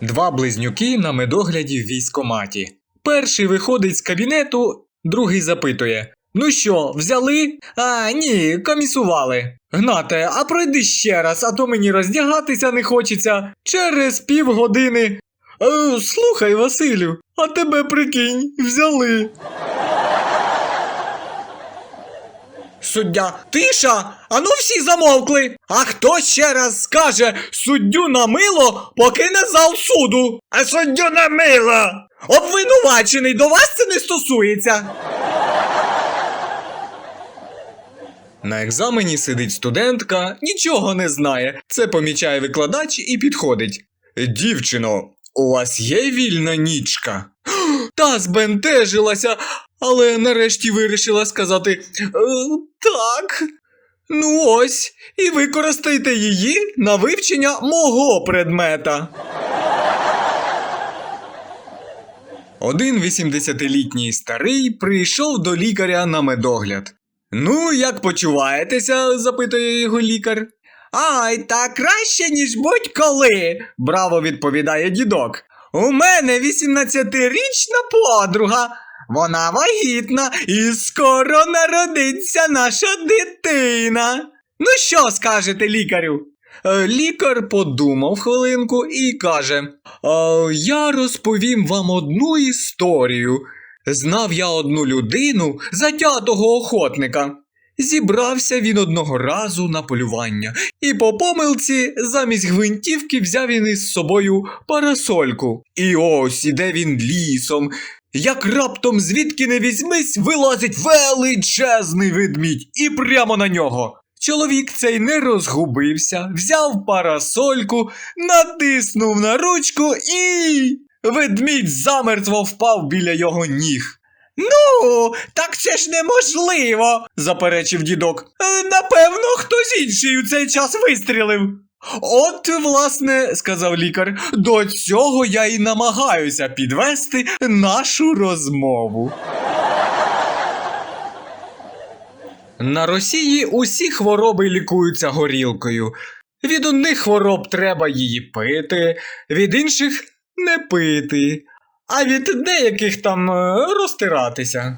Два близнюки на медогляді в військоматі. Перший виходить з кабінету, другий запитує: Ну що, взяли? А, ні, комісували. Гнате, а пройди ще раз, а то мені роздягатися не хочеться. Через півгодини. Е, слухай, Василю, а тебе прикинь, взяли. Суддя, тиша! Ану всі замовкли. А хто ще раз скаже суддю на мило, покине зал суду. А суддю на мило. Обвинувачений, до вас це не стосується. На екзамені сидить студентка, нічого не знає. Це помічає викладач і підходить. Дівчино, у вас є вільна нічка? Та збентежилася, але нарешті вирішила сказати «Е, так. Ну ось, і використайте її на вивчення мого предмета. Один 80-літній старий прийшов до лікаря на медогляд. Ну, як почуваєтеся? запитує його лікар. Ай, та краще, ніж будь-коли, браво відповідає дідок. У мене 18-річна подруга. Вона вагітна і скоро народиться наша дитина. Ну що скажете лікарю? Е, Лікар подумав хвилинку і каже: «Е, Я розповім вам одну історію. Знав я одну людину, затятого охотника. Зібрався він одного разу на полювання, і по помилці замість гвинтівки взяв він із собою парасольку. І ось іде він лісом. Як раптом звідки не візьмись, вилазить величезний ведмідь і прямо на нього. Чоловік цей не розгубився, взяв парасольку, натиснув на ручку і. Ведмідь замертво впав біля його ніг. Ну, так це ж неможливо, заперечив дідок. «Е, Напевно, хтось інший у цей час вистрілив. От, власне, сказав лікар, до цього я і намагаюся підвести нашу розмову. На Росії усі хвороби лікуються горілкою. Від одних хвороб треба її пити, від інших не пити, а від деяких там е, розтиратися.